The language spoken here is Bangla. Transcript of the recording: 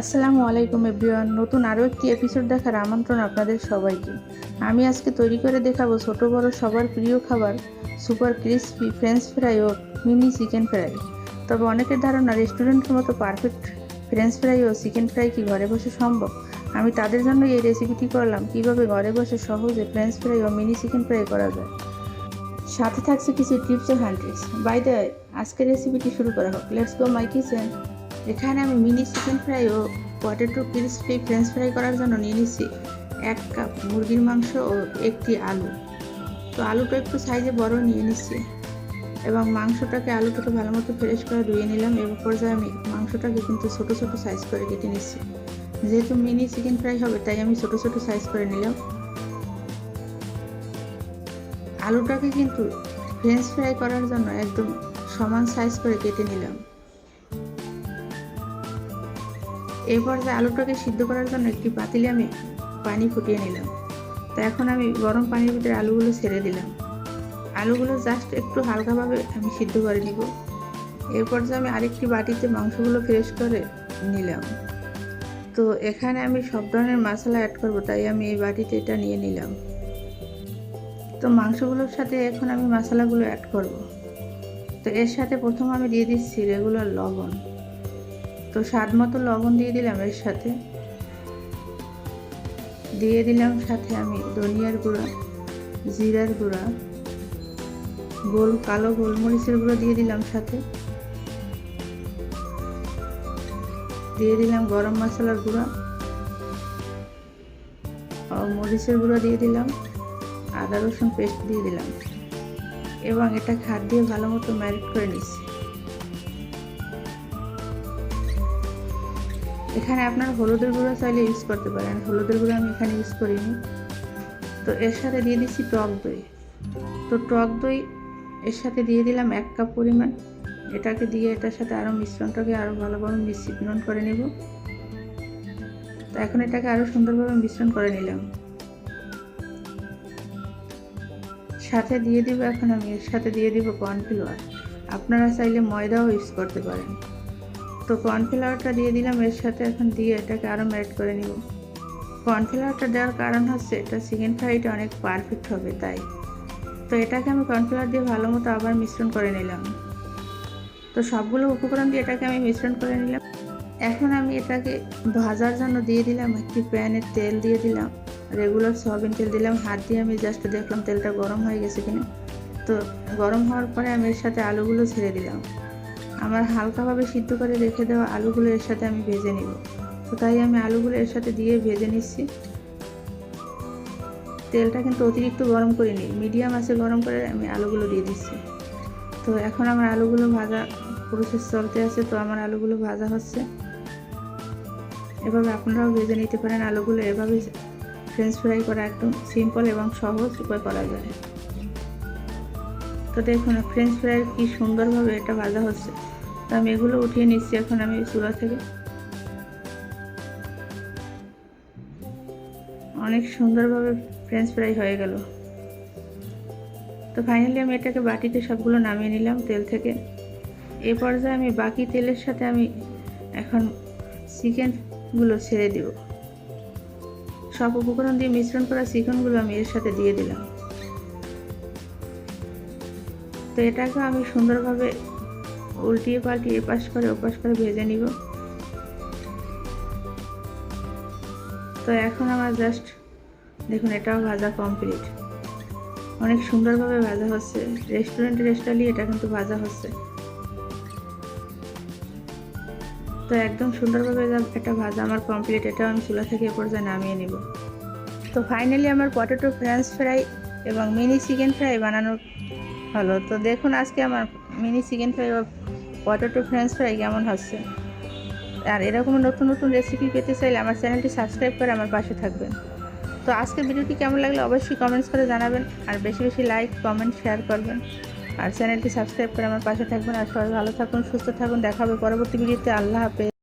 আসসালামু আলাইকুম এভরিওয়ান, নতুন আরও একটি এপিসোড দেখার আমন্ত্রণ আপনাদের সবাইকে। আমি আজকে তৈরি করে দেখাবো ছোট বড় সবার প্রিয় খাবার, সুপার ক্রিসপি ফ্রেঞ্চ ফ্রাই ও মিনি চিকেন ফ্রাই। তবে অনেকের ধারণা রেস্টুরেন্টের মতো পারফেক্ট ফ্রেঞ্চ ফ্রাই ও চিকেন ফ্রাই কি ঘরে বসে সম্ভব? আমি তাদের জন্য এই রেসিপিটি করলাম, কীভাবে ঘরে বসে সহজে ফ্রেঞ্চ ফ্রাই ও মিনি চিকেন ফ্রাই করা যায়। সাথে থাকছে কিছু টিপস ও হ্যান্ড্রিক্স বাই দ্য আজকের রেসিপিটি শুরু করা হোক। লেটস গো মাই কিচেন এখানে আমি মিনি চিকেন ফ্রাই ও পটেটো ক্রিসপি ফ্রেঞ্চ ফ্রাই করার জন্য নিয়ে নিচ্ছি এক কাপ মুরগির মাংস ও একটি আলু। তো আলুটা একটু সাইজে বড় নিয়ে নিচ্ছি এবং মাংসটাকে আলুটাকে ভালো মতো ফ্রেশ করে ধুয়ে নিলাম। এবং পর্যায়ে আমি মাংসটাকে কিন্তু ছোট ছোট সাইজ করে কেটে নিচ্ছি। যেহেতু মিনি চিকেন ফ্রাই হবে, তাই আমি ছোট ছোট সাইজ করে নিলাম। আলুটাকে কিন্তু ফ্রেঞ্চ ফ্রাই করার জন্য একদম সমান সাইজ করে কেটে নিলাম। এই পর্যায়ে আলুটাকে সিদ্ধ করার জন্য একটি পাতিলে আমি পানি ফুটিয়ে নিলাম। তো এখন আমি গরম পানির ভিতরে আলুগুলো ছেড়ে দিলাম। আলুগুলো জাস্ট একটু হালকাভাবে আমি সিদ্ধ করে নিব। এই পর্যায়ে আমি আরেকটি বাটিতে মাংসগুলো ফ্রেশ করে নিলাম। তো এখানে আমি সব ধরনের মশলা অ্যাড করব, তাই আমি এই বাটিতে এটা নিয়ে নিলাম। তো মাংসগুলোর সাথে এখন আমি মশলাগুলো অ্যাড করব। তো এর সাথে প্রথম আমি দিয়ে দিচ্ছি রেগুলার লবণ। তো স্বাদ মতো লবণ দিয়ে দিলাম এর সাথে। দিয়ে দিলাম সাথে আমি ধনিয়ার গুঁড়া, জিরার গুঁড়া, গোল, কালো গোলমরিচের গুঁড়ো দিয়ে দিলাম সাথে। দিয়ে দিলাম গরম মশলার গুঁড়া মরিচের গুঁড়ো দিয়ে দিলাম, আদা রসুন পেস্ট দিয়ে দিলাম। এবং এটা খাদ দিয়ে ভালো মতো ম্যারিট করে নিচ্ছি। এখানে আপনার হলুদের গুঁড়ো চাইলে ইউজ করতে পারেন। হলুদের গুঁড়ো আমি এখানে ইউজ করিনি। তো এর সাথে দিয়ে দিচ্ছি টক দই। তো টক দই এর সাথে দিয়ে দিলাম এক কাপ পরিমাণ। এটাকে দিয়ে এটার সাথে আরও মিশ্রণটাকে আরও ভালোভাবে মিশ্রণ করে নেব। তো এখন এটাকে আরও সুন্দরভাবে মিশ্রণ করে নিলাম। সাথে দিয়ে দিব এখন আমি, এর সাথে দিয়ে দিব কর্নফ্লাওয়ার আপনারা চাইলে ময়দাও ইউজ করতে পারেন। তো কর্নফ্লাওয়ারটা দিয়ে দিলাম, এর সাথে এখন দিয়ে এটাকে আরও ম্যাড করে নিব। কর্নফ্লাওয়ারটা দেওয়ার কারণ হচ্ছে এটা চিকেন ফ্রাইটা অনেক পারফেক্ট হবে তাই। তো এটাকে আমি কর্নফ্লাওয়ার দিয়ে ভালো মতো আবার মিশ্রণ করে নিলাম। তো সবগুলো উপকরণ দিয়ে এটাকে আমি মিশ্রণ করে নিলাম। এখন আমি এটাকে ভাজার জন্য দিয়ে দিলাম, একটি প্যানে তেল দিয়ে দিলাম রেগুলার সয়াবিন তেল দিলাম। হাত দিয়ে আমি জাস্ট দেখলাম তেলটা গরম হয়ে গেছে কিনা। তো গরম হওয়ার পরে আমি এর সাথে আলুগুলো ছেড়ে দিলাম। আমার হালকাভাবে সিদ্ধ করে রেখে দেওয়া আলুগুলো এর সাথে আমি ভেজে নিব। তো তাই আমি আলুগুলো এর সাথে দিয়ে ভেজে নিচ্ছি। তেলটা কিন্তু অতিরিক্ত গরম করিনি, মিডিয়াম আছে গরম করে আমি আলুগুলো দিয়ে দিচ্ছি। তো এখন আমার আলুগুলো ভাজা প্রসেস চলতে আছে, তো আমার আলুগুলো ভাজা হচ্ছে। এভাবে আপনারাও ভেজে নিতে পারেন আলুগুলো। এভাবে ফ্রেঞ্চ ফ্রাই করা একদম সিম্পল এবং সহজ উপায় করা যায়। তো দেখুন ফ্রেঞ্চ ফ্রাই কী সুন্দরভাবে এটা ভাজা হচ্ছে। তো আমি এগুলো উঠিয়ে নিচ্ছি এখন আমি চুলা থেকে। অনেক সুন্দরভাবে ফ্রেঞ্চ ফ্রাই হয়ে গেল। তো ফাইনালি আমি এটাকে বাটিতে সবগুলো নামিয়ে নিলাম তেল থেকে। এ পর্যায়ে আমি বাকি তেলের সাথে আমি এখন চিকেনগুলো ছেড়ে দিব। সব উপকরণ দিয়ে মিশ্রণ করা চিকেনগুলো আমি এর সাথে দিয়ে দিলাম। তো এটাকে আমি সুন্দরভাবে উল্টিয়ে পাল্টিয়ে এপাশ করে ওপাশ করে ভেজে নিব। তো এখন আমার জাস্ট দেখুন, এটাও ভাজা কমপ্লিট অনেক সুন্দরভাবে ভাজা হচ্ছে। রেস্টুরেন্ট স্টাইলে এটা কিন্তু ভাজা হচ্ছে। তো একদম সুন্দরভাবে এটা ভাজা আমার কমপ্লিট এটাও আমি চুলা থেকে এ পর্যায়ে নামিয়ে নিব। তো ফাইনালি আমার পটেটো ফ্রেঞ্চ ফ্রাই এবং মিনি চিকেন ফ্রাই বানানো হলো তো দেখুন আজকে আমার মিনি চিকেন ফ্রাই ও পটেটো ফ্রেঞ্চ ফ্রাই কেমন হচ্ছে। আর এরকম নতুন নতুন রেসিপি পেতে চাইলে আমার চ্যানেলটি সাবস্ক্রাইব করে আমার পাশে থাকবেন। তো আজকের ভিডিওটি কেমন লাগলে অবশ্যই কমেন্টস করে জানাবেন আর বেশি বেশি লাইক কমেন্ট শেয়ার করবেন। আর চ্যানেলটি সাবস্ক্রাইব করে আমার পাশে থাকবেন। আর সবাই ভালো থাকুন, সুস্থ থাকুন। দেখা হবে পরবর্তী ভিডিওতে আল্লাহ হাফেজ।